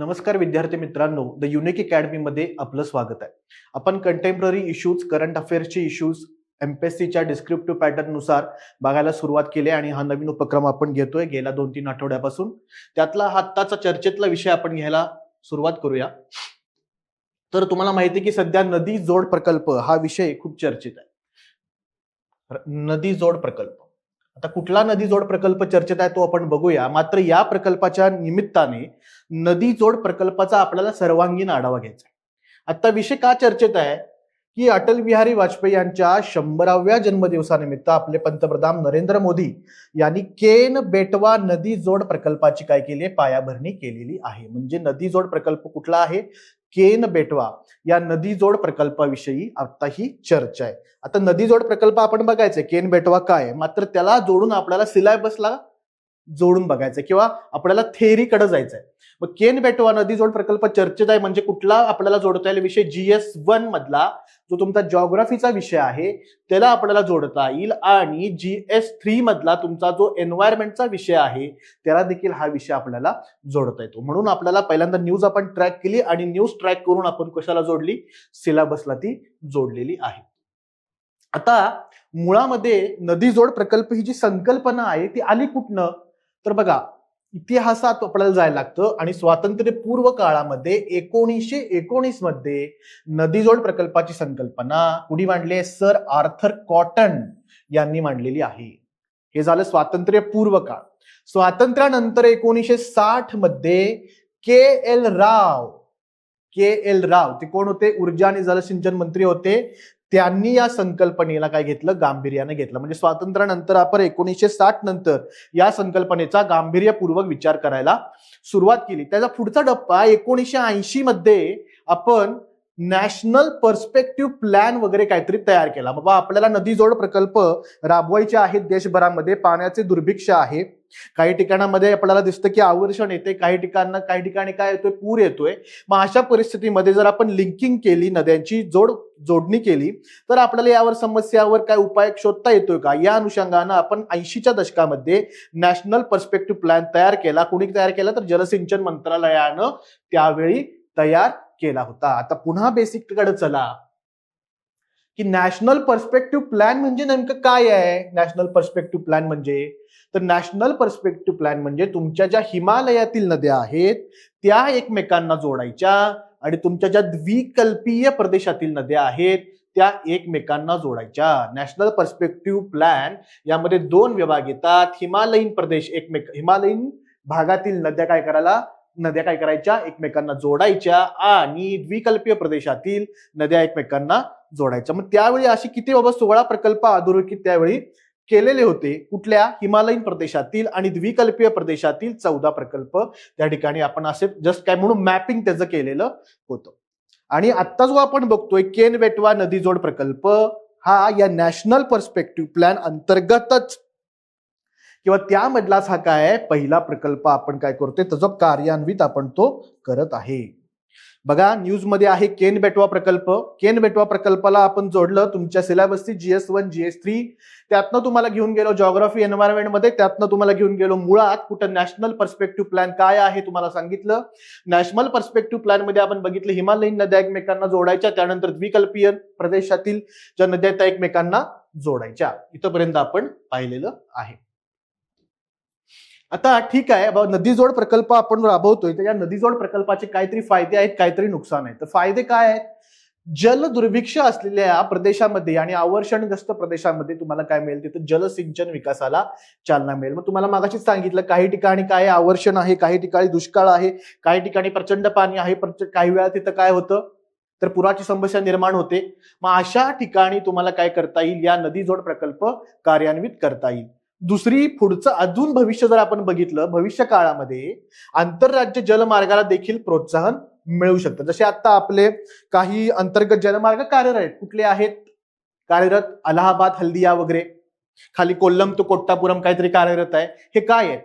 नमस्कार विद्यार्थी मित्रांनो द युनिक अकॅडमीमध्ये आपलं स्वागत आहे. आपण कंटेम्पररी इश्यूज करंट अफेअर्सचे इश्यूज एमपीएससीच्या डिस्क्रिप्टिव्ह पॅटर्ननुसार बघायला सुरुवात केली आहे आणि हा नवीन उपक्रम आपण घेतोय गेल्या दोन तीन आठवड्यापासून. त्यातला हा आत्ताचा चर्चेतला विषय आपण घ्यायला सुरुवात करूया. तर तुम्हाला माहिती आहे की सध्या नदी जोड प्रकल्प हा विषय खूप चर्चित आहे. नदी जोड प्रकल्प. आता कुठला नदी जोड प्रकल्प चर्चेत आहे तो आपण बघूया. मात्र या प्रकल्पाच्या निमित्ताने नदी जोड प्रकल्पाचा आपल्याला सर्वांगीण आढावा घ्यायचा आहे. आता विषय का चर्चेत आहे? की अटल बिहारी वाजपेयी यांच्या शंभराव्या जन्मदिवसानिमित्त आपले पंतप्रधान नरेंद्र मोदी यांनी केन बेटवा नदी जोड प्रकल्पाची काय केली आहे? पायाभरणी केलेली आहे. म्हणजे नदी जोड प्रकल्प कुठला आहे? केन बेटवा या नदी जोड प्रकल्पाविषयी आता ही चर्चा आहे. आता नदी जोड प्रकल्प आपण बघायचा केन बेटवा काय मात्र त्याला जोडून आपल्याला सिलेबसला जोडून बघायचं किंवा आपल्याला थेअरीकडे जायचंय. मग केन बेटवा नदी जोड प्रकल्प चर्चेत आहे म्हणजे कुठला आपल्याला जोडता येईल? विषय जीएस वन मधला जो तुमचा जॉग्राफीचा विषय आहे त्याला आपल्याला जोडता येईल. आणि जी एस थ्री मधला तुमचा जो एन्व्हायरमेंटचा विषय आहे त्याला देखील हा विषय आपल्याला जोडता येतो. म्हणून आपल्याला पहिल्यांदा न्यूज आपण ट्रॅक केली आणि न्यूज ट्रॅक करून आपण कशाला जोडली? सिलेबसला ती जोडलेली आहे. आता मुळामध्ये नदी जोड प्रकल्प ही जी संकल्पना आहे ती आली कुठनं? तर बघा इतिहासात आपल्याला जायला लागतं आणि स्वातंत्र्यपूर्व काळामध्ये एकोणीसशे एकोणीसमध्ये नदीजोड प्रकल्पाची संकल्पना कुणी मांडली आहे? सर आर्थर कॉटन यांनी मांडलेली आहे. हे झालं स्वातंत्र्यपूर्व काळ. स्वातंत्र्यानंतर एकोणीसशे साठमध्ये के एल राव के एल राव ते कोण होते? ऊर्जा आणि जलसिंचन मंत्री होते. त्यांनी या संकल्पनेला काय घेतलं? गांभीर्याने घेतलं. म्हणजे स्वातंत्र्यानंतर आपण एकोणीसशे साठ नंतर या संकल्पनेचा गांभीर्यपूर्वक विचार करायला सुरुवात केली. त्याचा पुढचा टप्पा एकोणीसशे ऐंशी मध्ये आपण नॅशनल पर्स्पेक्टिव्ह प्लॅन वगैरे काहीतरी तयार केला. बाबा आपल्याला नदी जोड प्रकल्प राबवायचे आहेत देशभरामध्ये. पाण्याचे दुर्भिक्ष आहे. काही ठिकाणामध्ये आपल्याला दिसतं की आवर्षण येते काही ठिकाणं काही ठिकाणी काय येतोय पूर येतोय. मग अशा परिस्थितीमध्ये जर आपण लिंकिंग केली नद्यांची जोड जोडणी केली तर आपल्याला यावर समस्यावर काय उपाय शोधता येतोय का? या अनुषंगानं आपण ऐंशीच्या दशकामध्ये नॅशनल पर्स्पेक्टिव्ह प्लॅन तयार केला. कुणी तयार केला? तर जलसिंचन मंत्रालयानं त्यावेळी तयार केला होता. आता पुन्हा बेसिककडे चला. की नॅशनल पर्स्पेक्टिव्ह प्लॅन म्हणजे नेमकं काय आहे? नॅशनल पर्स्पेक्टिव्ह प्लॅन म्हणजे? तर नॅशनल पर्स्पेक्टिव्ह प्लॅन म्हणजे तुमच्या ज्या हिमालयातील नद्या आहेत त्या एकमेकांना जोडायच्या आणि तुमच्या ज्या द्विकल्पीय प्रदेशातील नद्या आहेत त्या एकमेकांना जोडायच्या. नॅशनल पर्स्पेक्टिव्ह प्लॅन यामध्ये दोन विभाग येतात. हिमालयीन प्रदेश एकमेक हिमालयीन भागातील नद्या काय करायला? नद्या काय करायच्या? एकमेकांना जोडायच्या आणि द्विकल्पीय प्रदेशातील नद्या एकमेकांना जोडायच्या मग त्यावेळी अशी किती बाबा सोळा प्रकल्प अधोरेखित त्यावेळी केलेले होते? कुठल्या? हिमालयीन प्रदेशातील आणि द्विकल्पीय प्रदेशातील चौदा प्रकल्प. त्या ठिकाणी आपण असे जस्ट काय म्हणून मॅपिंग त्याचं केलेलं होतं. आणि आत्ता जो आपण बघतोय केन वेटवा नदी जोड प्रकल्प हा या नॅशनल पर्स्पेक्टिव्ह प्लॅन अंतर्गतच. किंवा त्यामधलाच हा काय पहिला प्रकल्प आपण काय करतोय? त्याचं कार्यान्वित आपण तो करत आहे. बघा न्यूजमध्ये आहे केन बेटवा प्रकल्प. केन बेटवा प्रकल्पाला आपण जोडलं तुमच्या सिलेबसची G S one G S three त्यातनं तुम्हाला घेऊन गेलो जॉग्राफी एन्व्हायरमेंटमध्ये. त्यातनं तुम्हाला घेऊन गेलो मुळात कुठं नॅशनल पर्स्पेक्टिव्ह प्लॅन काय आहे तुम्हाला सांगितलं. नॅशनल पर्स्पेक्टिव्ह प्लॅनमध्ये आपण बघितलं हिमालयीन नद्या एकमेकांना जोडायच्या त्यानंतर द्विकल्पीय प्रदेशातील ज्या नद्या त्या एकमेकांना जोडायच्या. इथंपर्यंत आपण पाहिलेलं आहे. आता ठीक आहे बाबा नदीजोड प्रकल्प आपण राबवतोय तर या नदीजोड प्रकल्पाचे काहीतरी फायदे आहेत काहीतरी नुकसान आहेत तर फायदे काय आहेत? जल दुर्भिक्ष असलेल्या प्रदेशामध्ये आणि आवर्षणग्रस्त प्रदेशामध्ये तुम्हाला काय मिळेल? तिथं जलसिंचन विकासाला चालना मिळेल. मग तुम्हाला मागाशीच सांगितलं काही ठिकाणी काय आहे, आवर्षण आहे काही ठिकाणी दुष्काळ आहे काही ठिकाणी प्रचंड पाणी आहे काही वेळा तिथं काय होतं? तर पुराची समस्या निर्माण होते. मग अशा ठिकाणी तुम्हाला काय करता येईल? या नदीजोड प्रकल्प कार्यान्वित करता येईल. दुसरी पुढचं अजून भविष्य जर आपण बघितलं भविष्य काळामध्ये आंतरराज्य जलमार्गाला देखील प्रोत्साहन मिळू शकतं. जसे आता आपले काही अंतर्गत जलमार्ग कार्यरत आहेत कुठले आहेत? कार्यरत अलाहाबाद हल्दिया वगैरे. खाली कोल्लम तो कोट्टापुरम काहीतरी कार्यरत आहे. हे काय आहेत?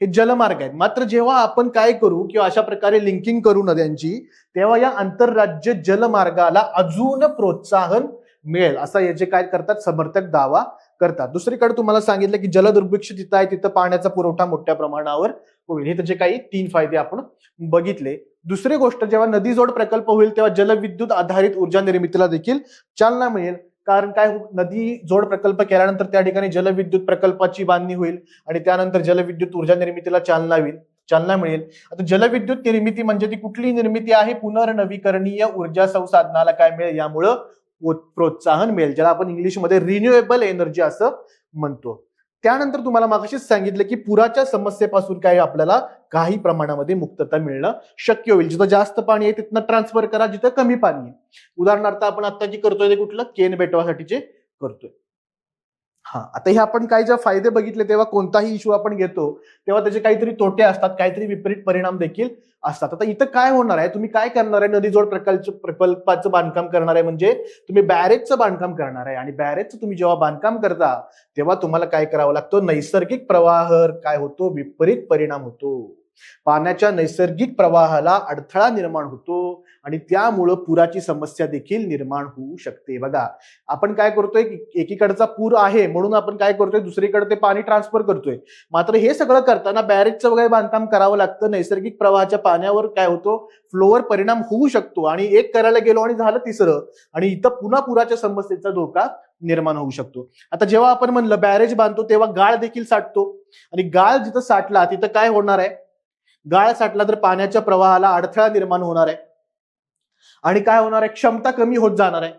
हे जलमार्ग आहेत. मात्र जेव्हा आपण काय करू किंवा अशा प्रकारे लिंकिंग करू नद्यांची तेव्हा या आंतरराज्य जलमार्गाला अजून प्रोत्साहन मिळेल. असा याचे काय करतात? समर्थक दावा करतात. दुसरीकडे तुम्हाला सांगितलं की जलदुर्भिक्ष जिथं आहे तिथं पाण्याचा पुरवठा मोठ्या प्रमाणावर होईल. हे त्याचे काही तीन फायदे आपण बघितले. दुसरी गोष्ट जेव्हा नदी जोड प्रकल्प होईल तेव्हा जलविद्युत आधारित ऊर्जा निर्मितीला देखील चालना मिळेल. कारण काय नदी जोड प्रकल्प केल्यानंतर त्या ठिकाणी जलविद्युत प्रकल्पाची बांधणी होईल आणि त्यानंतर जलविद्युत ऊर्जा निर्मितीला चालना होईल चालना मिळेल. आता जलविद्युत निर्मिती म्हणजे ती कुठली निर्मिती आहे पुनर्नवीकरणीय ऊर्जा संसाधनाला काय मिळेल? यामुळं प्रोत्साहन मिळेल ज्याला आपण इंग्लिशमध्ये रिन्युएबल एनर्जी असं म्हणतो. त्यानंतर तुम्हाला मागाशीच सांगितलं की पुराच्या समस्येपासून काय आपल्याला काही प्रमाणामध्ये मुक्तता मिळणं शक्य होईल. जिथं जास्त पाणी आहे तिथनं ट्रान्सफर करा जिथं कमी पाणी आहे. उदाहरणार्थ आपण आता जे करतोय ते कुठलं? केन बेटवासाठीचे करतोय. हा आता हे आपण काय ज्या फायदे बघितले तेव्हा कोणताही इश्यू आपण घेतो तेव्हा त्याचे काहीतरी तोटे असतात काहीतरी विपरीत परिणाम देखील असतात. आता इथं काय होणार आहे? तुम्ही काय करणार आहे? नदीजोड प्रकल्प प्रकल्पाचं बांधकाम करणार आहे म्हणजे तुम्ही बॅरेजचं बांधकाम करणार आहे आणि बॅरेजचं तुम्ही जेव्हा बांधकाम करता तेव्हा तुम्हाला काय करावं लागतं? नैसर्गिक प्रवाह काय होतो? विपरीत परिणाम होतो. पाण्याच्या नैसर्गिक प्रवाहाला अडथळा निर्माण होतो आणि त्यामुळं पुराची समस्या देखील निर्माण होऊ शकते. बघा आपण काय करतोय एकीकडचा पूर आहे म्हणून आपण काय करतोय दुसरीकडे ते पाणी ट्रान्सफर करतोय. मात्र हे सगळं करताना बॅरेजचं वगैरे बांधकाम करावं लागतं. नैसर्गिक प्रवाहाच्या पाण्यावर काय होतो फ्लोवर परिणाम होऊ शकतो. आणि एक करायला गेलो आणि झालं तिसरं. आणि इथं पुन्हा पुराच्या समस्येचा धोका निर्माण होऊ शकतो. आता जेव्हा आपण म्हणलं बॅरेज बांधतो तेव्हा गाळ देखील साठतो. आणि गाळ जिथं साठला तिथं काय होणार आहे? गाळ साठला तर पाण्याच्या प्रवाहाला अडथळा निर्माण होणार आहे. आणि काय होणार आहे? क्षमता कमी होत जाणार आहे.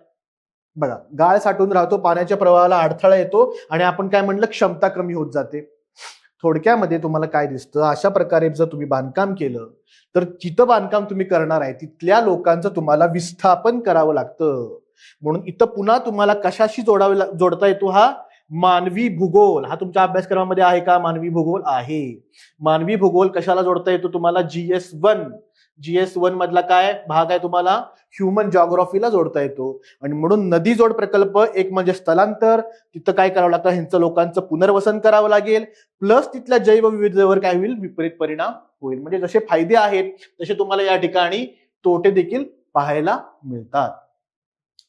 बघा गाळ साठून राहतो पाण्याच्या प्रवाहाला अडथळा येतो आणि आपण काय म्हणलं? क्षमता कमी होत जाते. थोडक्यामध्ये तुम्हाला काय दिसतं? अशा प्रकारे जर तुम्ही बांधकाम केलं तर जिथं बांधकाम तुम्ही करणार आहे तिथल्या लोकांचं तुम्हाला विस्थापन करावं लागतं. म्हणून इथं पुन्हा तुम्हाला कशाशी जोडावे जोडता येतो हा? मानवी भूगोल हा तुमच्या अभ्यासक्रमामध्ये आहे का? मानवी भूगोल आहे. मानवी भूगोल कशाला जोडता येतो तुम्हाला जीएस वन जीएस वन मधला काय भाग आहे तुम्हाला? ह्युमन जॉग्रॉफीला जोडता येतो. आणि म्हणून नदी जोड प्रकल्प एक म्हणजे स्थलांतर. तिथं काय करावं लागतं? ह्यांचं लोकांचं पुनर्वसन करावं लागेल. प्लस तिथल्या जैवविविधतेवर काय होईल? विपरीत परिणाम होईल. म्हणजे जसे फायदे आहेत तसे तुम्हाला या ठिकाणी तोटे देखील पाहायला मिळतात.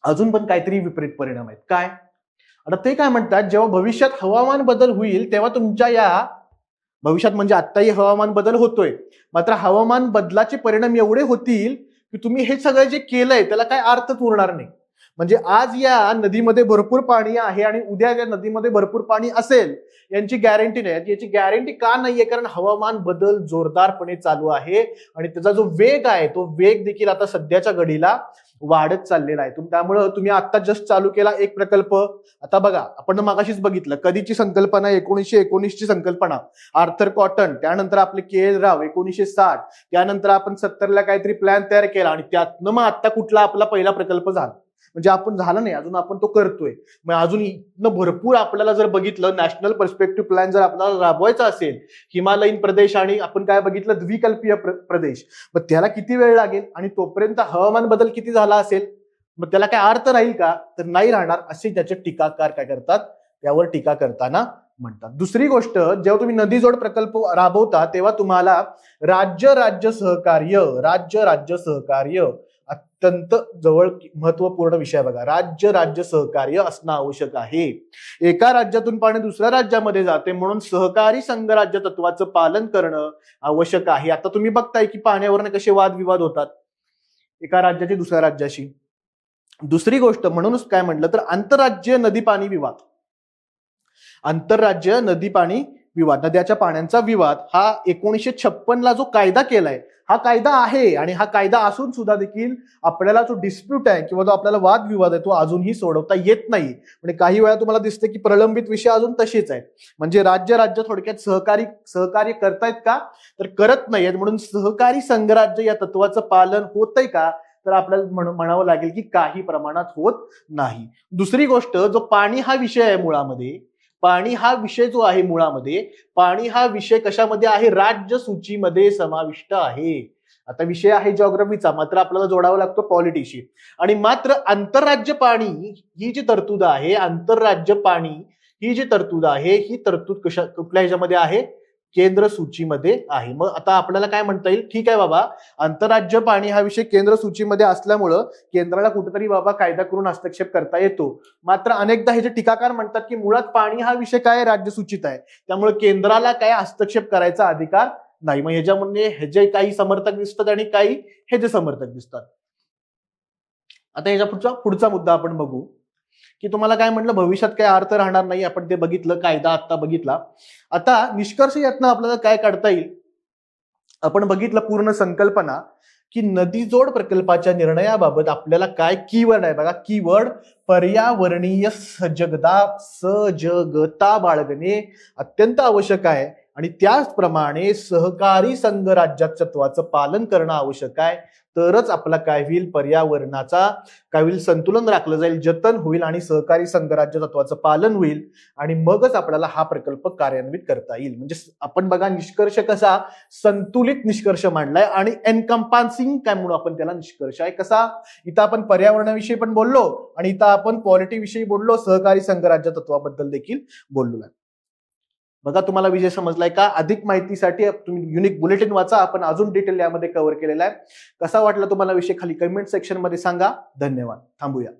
अजून पण काहीतरी विपरीत परिणाम आहेत. काय? आता ते काय म्हणतात जेव्हा भविष्यात हवामान बदल होईल तेव्हा तुमच्या या भविष्यात म्हणजे आत्ताही हवामान बदल होतोय. मात्र हवामान बदलाचे परिणाम एवढे होतील की तुम्ही हे सगळं जे केलंय त्याला काय अर्थच उरणार नाही. म्हणजे आज या नदीमध्ये भरपूर पाणी आहे आणि उद्या या नदीमध्ये भरपूर पाणी असेल यांची गॅरंटी नाही. याची गॅरंटी का नाहीये? कारण हवामान बदल जोरदारपणे चालू आहे आणि त्याचा जो वेग आहे तो वेग देखील आता सध्याच्या घडीला वाढत चाललेला आहे. त्यामुळं तुम्ही आता जस्ट चालू केला एक प्रकल्प. आता बघा आपण मागाशीच बघितलं कधीची संकल्पना एकोणीसशे एकोणीसची संकल्पना? आर्थर कॉटन त्यानंतर आपले के एल राव एकोणीसशे साठ त्यानंतर आपण सत्तरला काहीतरी प्लॅन तयार केला आणि त्यातनं मग आता कुठला आपला पहिला प्रकल्प झाला? म्हणजे आपण झालं नाही अजून आपण तो करतोय. मग अजून इथनं भरपूर आपल्याला जर बघितलं नॅशनल पर्स्पेक्टिव्ह प्लॅन जर आपल्याला राबवायचा असेल हिमालयीन प्रदेश आणि आपण काय बघितलं द्विकल्पीय प्रदेश. मग त्याला किती वेळ लागेल आणि तोपर्यंत हवामान बदल किती झाला असेल? मग त्याला काय अर्थ राहील का? तर नाही राहणार असे त्याचे टीकाकार काय करतात? त्यावर टीका करताना म्हणतात. दुसरी गोष्ट जेव्हा तुम्ही नदी जोड प्रकल्प राबवता तेव्हा तुम्हाला राज्य राज्य सहकार्य राज्य राज्य सहकार्य अत्यंत जवळ महत्त्वपूर्ण विषय बघा. राज्य राज्य सहकार्य असणं आवश्यक आहे. एका राज्यातून पाणी दुसऱ्या राज्यामध्ये जाते म्हणून सहकारी संघराज्य तत्वाचं पालन करणं आवश्यक आहे. आता तुम्ही बघताय की पाण्यावरनं कसे वादविवाद होतात. एका राज्याची दुसऱ्या राज्याशी. दुसरी गोष्ट म्हणूनच काय म्हटलं तर आंतरराज्य नदी पाणी विवाद. आंतरराज्य नदी पाणी विवाद नद्याच्या पाण्यांचा विवाद हा एकोणीसशे छप्पनला जो कायदा केलाय हा कायदा आहे आणि हा कायदा असून सुद्धा देखील आपल्याला जो डिस्प्यूट आहे किंवा जो आपल्याला वादविवाद आहे तो अजूनही सोडवता येत नाही. म्हणजे काही वेळा तुम्हाला दिसते की प्रलंबित विषय अजून तसेच आहेत. म्हणजे राज्य राज्य थोडक्यात सहकारी सहकार्य करतायत का? तर करत नाहीयेत. म्हणून सहकारी संघराज्य या तत्वाचं पालन होतंय का? तर आपल्याला म्हणावं लागेल की काही प्रमाणात होत नाही. दुसरी गोष्ट जो पाणी हा विषय आहे मुळामध्ये पाणी हा विषय जो आहे मुळामध्ये पाणी हा विषय कशामध्ये आहे? राज्य सूचीमध्ये समाविष्ट आहे. आता विषय आहे जॉग्रफीचा मात्र आपल्याला जोडावा लागतो पॉलिटीशी आणि मात्र आंतरराज्य पाणी ही जी तरतूद आहे आंतरराज्य पाणी ही जी तरतूद आहे ही तरतूद कशा कुठल्या ह्याच्यामध्ये आहे? केंद्र सूचीमध्ये आहे. मग आता आपल्याला काय म्हणता येईल? ठीक आहे बाबा. आंतरराज्य पाणी हा विषय केंद्र सूचीमध्ये असल्यामुळं केंद्राला कुठेतरी बाबा कायदा करून हस्तक्षेप करता येतो. मात्र अनेकदा हे जे टीकाकार म्हणतात की मुळात पाणी हा विषय काय राज्य सूचित आहे. त्यामुळे केंद्राला काय हस्तक्षेप करायचा अधिकार नाही. मग ह्याच्यामध्ये म्हणजे ह्याचे काही समर्थक दिसतात आणि काही ह्याचे समर्थक दिसतात. आता ह्याच्या पुढचा पुढचा मुद्दा आपण बघू. की तुम्हाला काय म्हटलं भविष्यात काय अर्थ राहणार नाही आपण ते बघितलं कायदा आता बघितला. आता निष्कर्ष यातनं आपल्याला काय काढता येईल? आपण बघितलं पूर्ण संकल्पना की नदीजोड प्रकल्पाच्या निर्णयाबाबत आपल्याला काय कीवर्ड आहे बघा. कीवर्ड पर्यावरणीय सजगदा सजगता बाळगणे अत्यंत आवश्यक आहे. आणि त्याचप्रमाणे सहकारी संघ राज्यात्वाचं पालन करणं आवश्यक आहे. तरच आपला काय होईल? पर्यावरणाचा काय होईल? संतुलन राखलं जाईल जतन होईल आणि सहकारी संघराज्य तत्वाचं पालन होईल आणि मगच आपल्याला हा प्रकल्प कार्यान्वित करता येईल. म्हणजे आपण बघा निष्कर्ष कसा संतुलित निष्कर्ष मांडलाय आणि एनकम्पान्सिंग काय म्हणून आपण त्याला निष्कर्ष आहे? कसा? इथं आपण पर्यावरणाविषयी पण बोललो आणि इथं आपण पॉलिटी विषयी बोललो सहकारी संघराज्य तत्वाबद्दल देखील बोललो बघा तुम्हाला विषय समजलाय का? अधिक माहितीसाठी तुम्ही युनिक बुलेटिन वाचा. आपण अजून डिटेल यामध्ये कव्हर केलेला आहे. कसा वाटला तुम्हाला विषय? खाली कमेंट सेक्शनमध्ये सांगा. धन्यवाद. थांबूया.